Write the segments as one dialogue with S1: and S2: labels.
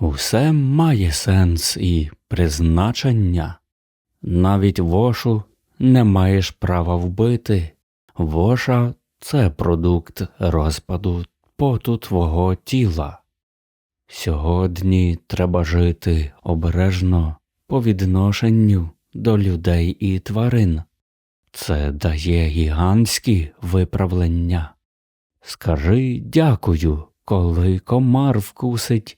S1: Усе має сенс і призначення. Навіть вошу не маєш права вбити. Воша це продукт розпаду поту твого тіла. Сьогодні треба жити обережно по відношенню до людей і тварин. Це дає гігантські виправлення. Скажи дякую, коли комар вкусить,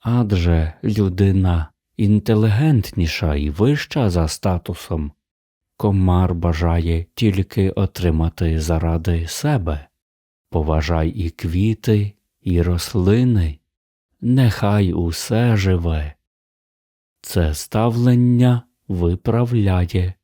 S1: адже людина інтелігентніша і вища за статусом. Комар бажає тільки отримати заради себе. Поважай і квіти, і рослини, нехай усе живе. Це ставлення виправляє.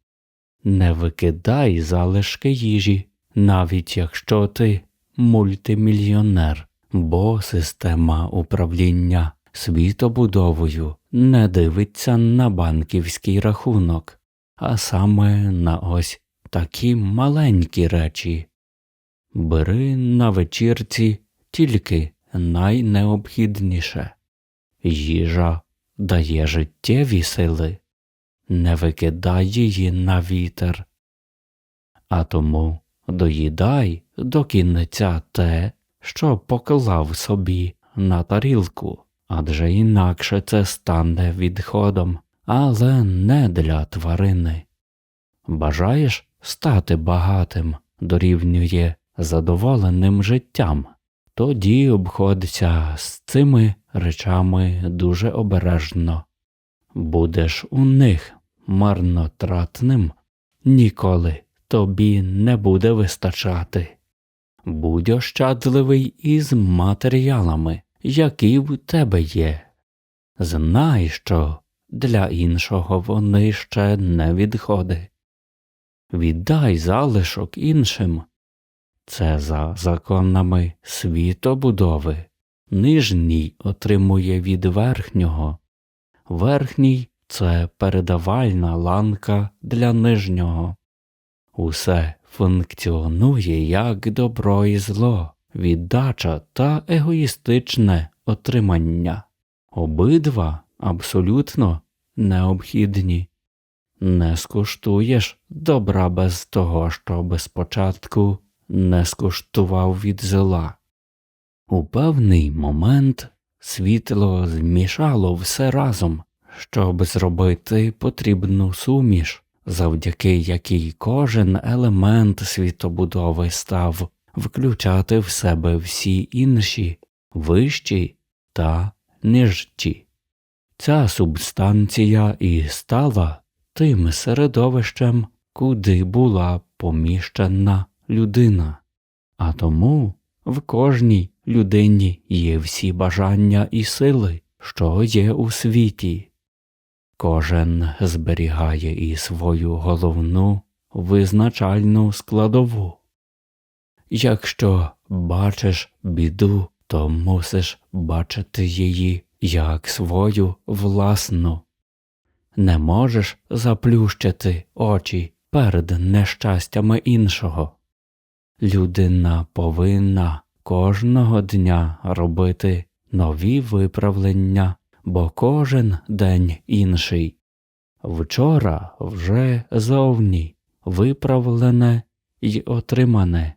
S1: Не викидай залишки їжі, навіть якщо ти мультимільйонер, бо система управління світобудовою не дивиться на банківський рахунок, а саме на ось такі маленькі речі. Бери на вечірці тільки найнеобхідніше. Їжа дає життєві сили, не викидай її на вітер, а тому доїдай до кінця те, що поклав собі на тарілку, адже інакше це стане відходом, але не для тварини. Бажаєш стати багатим, дорівнює задоволеним життям, тоді обходься з цими речами дуже обережно. Будеш у них марнотратним, ніколи тобі не буде вистачати. Будь ощадливий із матеріалами, які в тебе є. Знай, що для іншого вони ще не відходи. Віддай залишок іншим. Це за законами світобудови. Нижній отримує від верхнього, верхній це передавальна ланка для нижнього. Усе функціонує як добро і зло, віддача та егоїстичне отримання. Обидва абсолютно необхідні. Не скуштуєш добра без того, щоб спочатку не скуштував від зла. У певний момент світло змішало все разом, щоб зробити потрібну суміш, завдяки якій кожен елемент світобудови став включати в себе всі інші, вищі та нижчі. Ця субстанція і стала тим середовищем, куди була поміщена людина, а тому в кожній людині є всі бажання і сили, що є у світі. Кожен зберігає і свою головну визначальну складову. Якщо бачиш біду, то мусиш бачити її як свою власну. Не можеш заплющити очі перед нещастями іншого. Людина повинна кожного дня робити нові виправлення, бо кожен день інший. Вчора вже зовні виправлене й отримане.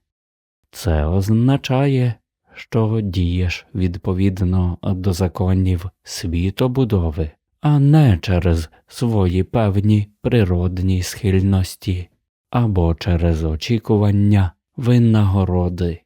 S1: Це означає, що дієш відповідно до законів світобудови, а не через свої певні природні схильності або через очікування винагороди.